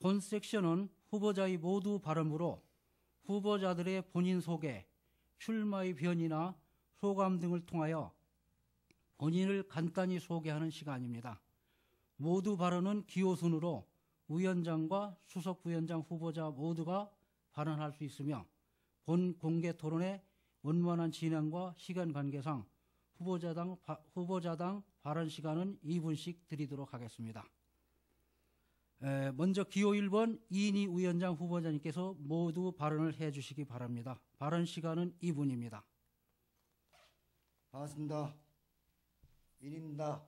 본 섹션은 후보자의 모두 발언으로 후보자들의 본인 소개, 출마의 변이나 소감 등을 통하여 본인을 간단히 소개하는 시간입니다. 모두 발언은 기호순으로 위원장과 수석 부위원장 후보자 모두가 발언할 수 있으며 본 공개 토론의 원만한 진행과 시간 관계상 후보자당, 바- 후보자당 발언 시간은 2분씩 드리도록 하겠습니다. 에, 먼저 기호 1번 이인희 위원장 후보자님께서 모두 발언을 해 주시기 바랍니다. 발언 시간은 2분입니다. 반갑습니다. 인입니다.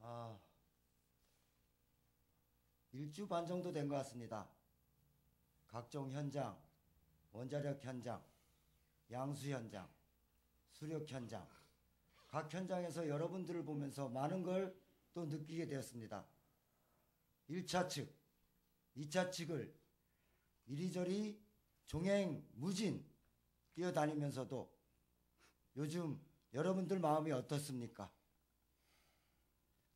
아, 일주 반 정도 된 것 같습니다. 각종 현장, 원자력 현장, 양수 현장, 수력 현장, 각 현장에서 여러분들을 보면서 많은 걸 또 느끼게 되었습니다. 1차 측, 2차 측을 이리저리 종행 무진 뛰어다니면서도 요즘 여러분들 마음이 어떻습니까?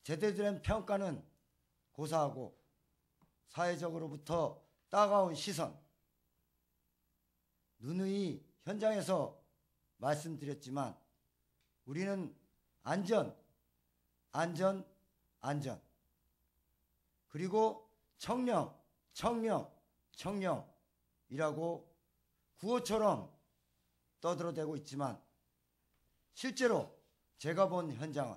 제대로 된 평가는 고사하고 사회적으로부터 따가운 시선, 누누이 현장에서 말씀드렸지만 우리는 안전, 안전, 안전. 그리고 청렴, 청렴, 청렴이라고 구호처럼 떠들어대고 있지만 실제로 제가 본 현장은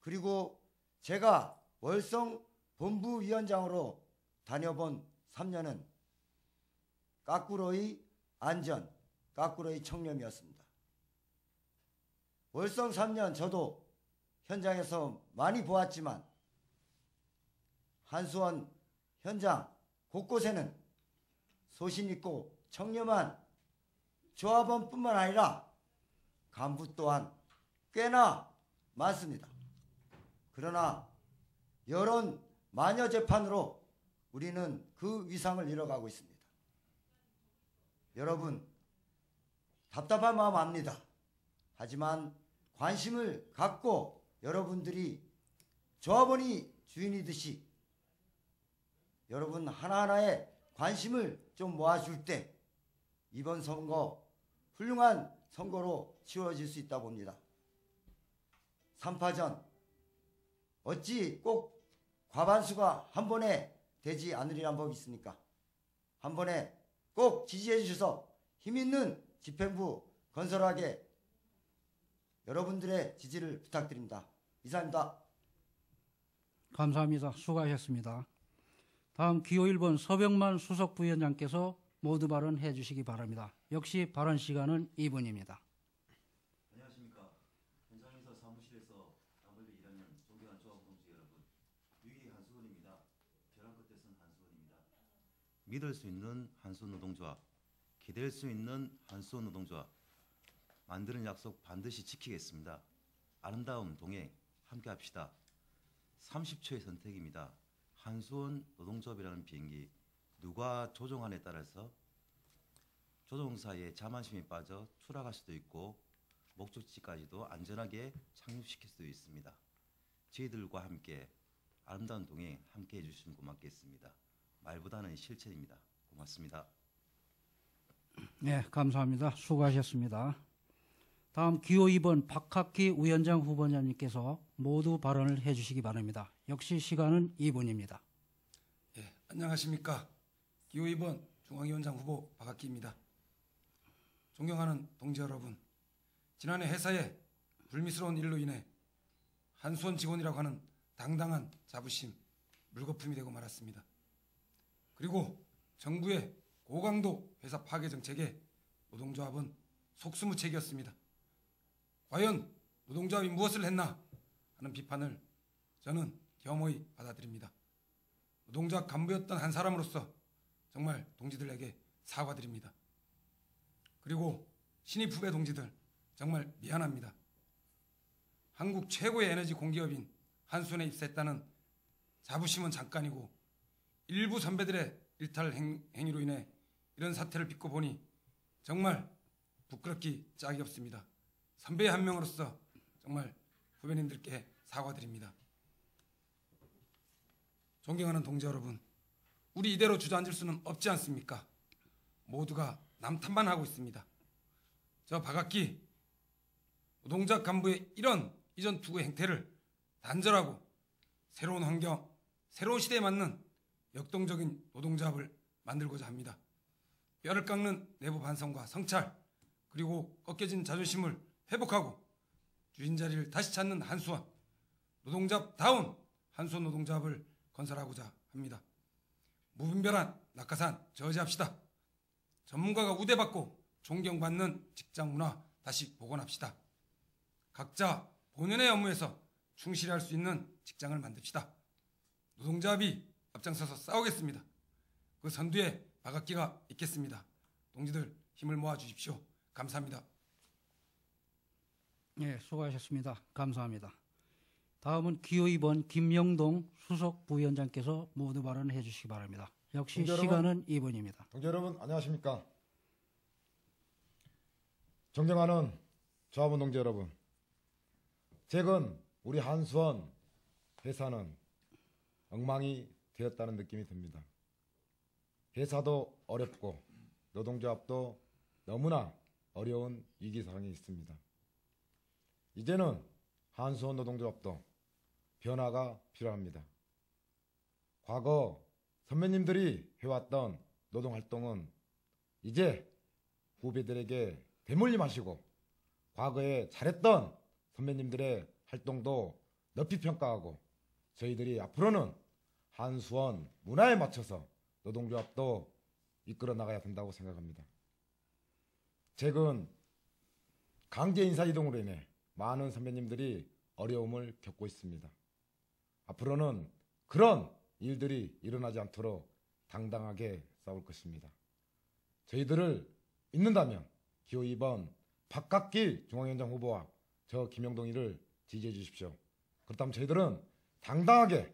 그리고 제가 월성 본부위원장으로 다녀본 3년은 까꾸로의 안전, 까꾸로의 청렴이었습니다. 월성 3년 저도 현장에서 많이 보았지만 한수원 현장 곳곳에는 소신 있고 청렴한 조합원뿐만 아니라 간부 또한 꽤나 많습니다. 그러나 여론 마녀 재판으로 우리는 그 위상을 잃어가고 있습니다. 여러분 답답한 마음 압니다. 하지만 관심을 갖고 여러분들이 조합원이 주인이듯이 여러분 하나하나에 관심을 좀 모아줄 때 이번 선거 훌륭한 선거로 치러질 수 있다 봅니다. 3파전 어찌 꼭 과반수가 한 번에 되지 않으리란 법이 있습니까? 한 번에 꼭 지지해 주셔서 힘 있는 집행부 건설하게 여러분들의 지지를 부탁드립니다. 이상입니다. 감사합니다. 수고하셨습니다. 다음 기호 1번 서병만 수석 부위원장께서 모두 발언해 주시기 바랍니다. 역시 발언 시간은 2분입니다. 안녕하십니까. 현장에서 사무실에서 남벌리 1학년 존경한 조합 동지 여러분. 유기 한수원입니다. 벼랑 끝에 선 한수원입니다. 믿을 수 있는 한수원 노동조합, 기댈 수 있는 한수원 노동조합, 만드는 약속 반드시 지키겠습니다. 아름다움 동행 함께 합시다. 30초의 선택입니다. 한수원 노동조합이라는 비행기 누가 조종하느냐에 따라서 조종사의 자만심이 빠져 추락할 수도 있고 목적지까지도 안전하게 착륙시킬 수도 있습니다. 저희들과 함께 아름다운 동행 함께 해주시면 고맙겠습니다. 말보다는 실천입니다. 고맙습니다. 네, 감사합니다. 수고하셨습니다. 다음 기호 2번 박학기 위원장 후보자님께서 모두 발언을 해 주시기 바랍니다. 역시 시간은 2분입니다. 예, 안녕하십니까. 기호 2번 중앙위원장 후보 박학기입니다. 존경하는 동지 여러분, 지난해 회사의 불미스러운 일로 인해 한수원 직원이라고 하는 당당한 자부심 물거품이 되고 말았습니다. 그리고 정부의 고강도 회사 파괴 정책에 노동조합은 속수무책이었습니다. 과연 노동조합이 무엇을 했나 하는 비판을 저는 겸허히 받아들입니다. 노동조합 간부였던 한 사람으로서 정말 동지들에게 사과드립니다. 그리고 신입 후배 동지들 정말 미안합니다. 한국 최고의 에너지 공기업인 한순에 입사했다는 자부심은 잠깐이고 일부 선배들의 일탈 행, 행위로 인해 이런 사태를 빚고 보니 정말 부끄럽기 짝이 없습니다. 선배 한 명으로서 정말 후배님들께 사과드립니다. 존경하는 동지 여러분, 우리 이대로 주저앉을 수는 없지 않습니까? 모두가 남탓만 하고 있습니다. 저 박학기 노동자 간부의 이런 이전 투구 행태를 단절하고 새로운 환경, 새로운 시대에 맞는 역동적인 노동조합을 만들고자 합니다. 뼈를 깎는 내부 반성과 성찰, 그리고 꺾여진 자존심을 회복하고 주인 자리를 다시 찾는 한수원, 노동자다운 한수원 노동조합을 건설하고자 합니다. 무분별한 낙하산 저지합시다. 전문가가 우대받고 존경받는 직장 문화 다시 복원합시다. 각자 본연의 업무에서 충실히 할 수 있는 직장을 만듭시다. 노동조합이 앞장서서 싸우겠습니다. 그 선두에 박학기가 있겠습니다. 동지들 힘을 모아 주십시오. 감사합니다. 예, 수고하셨습니다. 감사합니다. 다음은 기호 2번 김영동 수석 부위원장께서 모두 발언해 주시기 바랍니다. 역시 여러분. 시간은 2분입니다. 동지 여러분 안녕하십니까? 조합원 동지 여러분, 최근 우리 한수원 회사는 엉망이 되었다는 느낌이 듭니다. 회사도 어렵고 노동조합도 너무나 어려운 위기 상황이 있습니다. 이제는 한수원 노동조합도 변화가 필요합니다. 과거 선배님들이 해왔던 노동활동은 이제 후배들에게 대물림하시고 과거에 잘했던 선배님들의 활동도 높이 평가하고 저희들이 앞으로는 한수원 문화에 맞춰서 노동조합도 이끌어 나가야 된다고 생각합니다. 최근 강제 인사 이동으로 인해 많은 선배님들이 어려움을 겪고 있습니다. 앞으로는 그런 일들이 일어나지 않도록 당당하게 싸울 것입니다. 저희들을 믿는다면 기호 2번 박학길 중앙위원장 후보와 저 김영동이를 지지해 주십시오. 그렇다면 저희들은 당당하게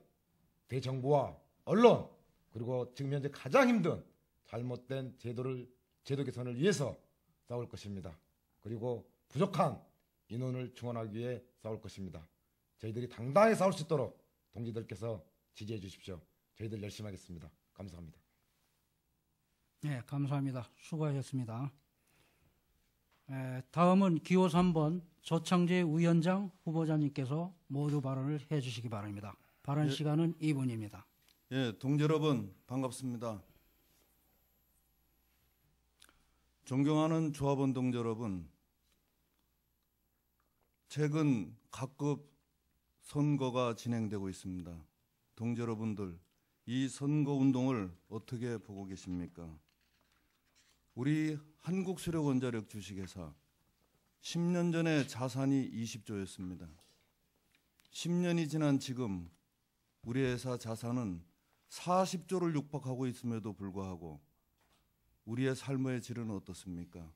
대정부와 언론 그리고 지금 현재 가장 힘든 잘못된 제도를 제도 개선을 위해서 싸울 것입니다. 그리고 부족한 인원을 충원하기 위해 싸울 것입니다. 저희들이 당당하게 싸울 수 있도록 동지들께서 지지해 주십시오. 저희들 열심히 하겠습니다. 감사합니다. 예, 감사합니다. 수고하셨습니다. 에, 다음은 기호 3번 조창재 위원장 후보자님께서 모두 발언을 해 주시기 바랍니다. 발언 예. 시간은 2분입니다. 예, 동지 여러분 반갑습니다. 존경하는 조합원 동지 여러분, 최근 각급 선거가 진행되고 있습니다. 동지 여러분들, 이 선거 운동을 어떻게 보고 계십니까? 우리 한국수력원자력 주식회사 10년 전에 자산이 20조였습니다. 10년이 지난 지금 우리 회사 자산은 40조를 육박하고 있음에도 불구하고 우리의 삶의 질은 어떻습니까?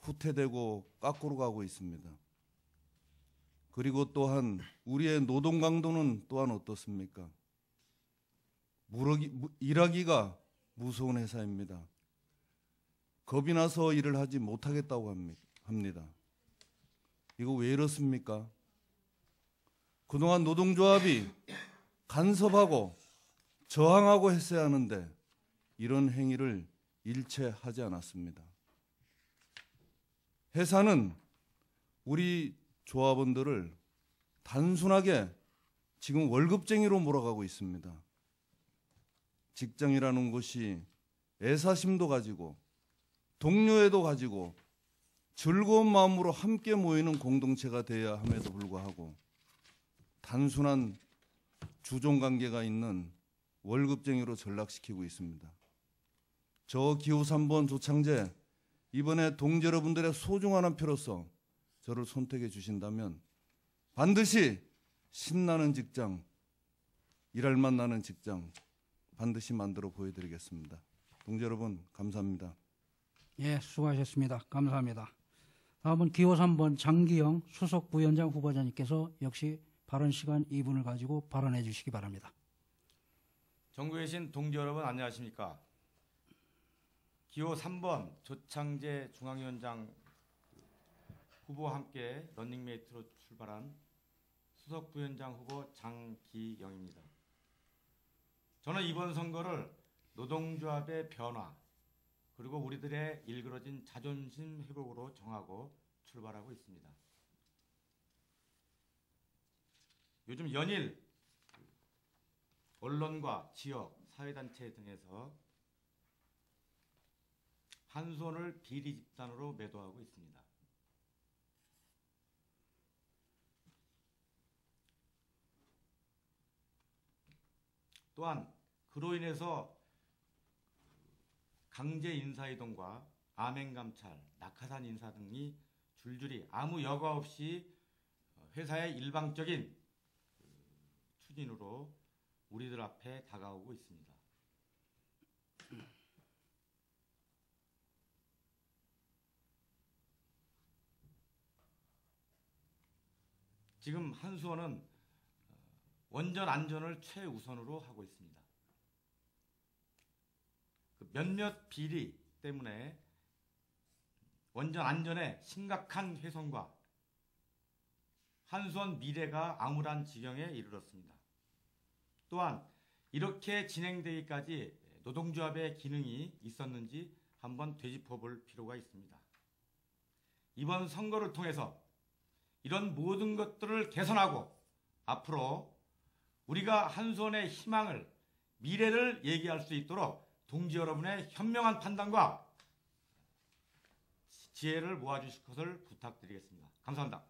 후퇴되고 깎으로 가고 있습니다. 그리고 또한 우리의 노동 강도는 또한 어떻습니까? 무러기, 무- 일하기가 무서운 회사입니다. 겁이 나서 일을 하지 못하겠다고 합니- 합니다. 이거 왜 이렇습니까? 그동안 노동조합이 간섭하고 저항하고 했어야 하는데 이런 행위를 일체 하지 않았습니다. 회사는 우리 조합원들을 단순하게 지금 월급쟁이로 몰아가고 있습니다. 직장이라는 것이 애사심도 가지고 동료애도 가지고 즐거운 마음으로 함께 모이는 공동체가 되어야 함에도 불구하고 단순한 주종 관계가 있는 월급쟁이로 전락시키고 있습니다. 저 기호 3번 조창재 이번에 동지 여러분들의 소중한 한 표로서 저를 선택해 주신다면 반드시 신나는 직장, 일할 만 나는 직장 반드시 만들어 보여드리겠습니다. 동지 여러분 감사합니다. 예, 수고하셨습니다. 감사합니다. 다음은 기호 3번 장기영 수석 부위원장 후보자님께서 역시 발언 시간 2분을 가지고 발언해 주시기 바랍니다. 전국에 계신 동지 여러분 안녕하십니까? 기호 3번 조창재 중앙위원장 후보와 함께 런닝메이트로 출발한 수석 부위원장 후보 장기영입니다. 저는 이번 선거를 노동조합의 변화 그리고 우리들의 일그러진 자존심 회복으로 정하고 출발하고 있습니다. 요즘 연일 언론과 지역, 사회단체 등에서 한 손을 비리 집단으로 매도하고 있습니다. 또한 그로 인해서 강제 인사이동과 암행 감찰, 낙하산 인사 등이 줄줄이 아무 여과 없이 회사의 일방적인 그 추진으로 우리들 앞에 다가오고 있습니다. 지금 한수원은 원전 안전을 최우선으로 하고 있습니다. 그 몇몇 비리 때문에 원전 안전에 심각한 훼손과 한수원 미래가 암울한 지경에 이르렀습니다. 또한 이렇게 진행되기까지 노동조합의 기능이 있었는지 한번 되짚어 볼 필요가 있습니다. 이번 선거를 통해서 이런 모든 것들을 개선하고 앞으로 우리가 한 손의 희망을 미래를 얘기할 수 있도록 동지 여러분의 현명한 판단과 지혜를 모아주실 것을 부탁드리겠습니다. 감사합니다.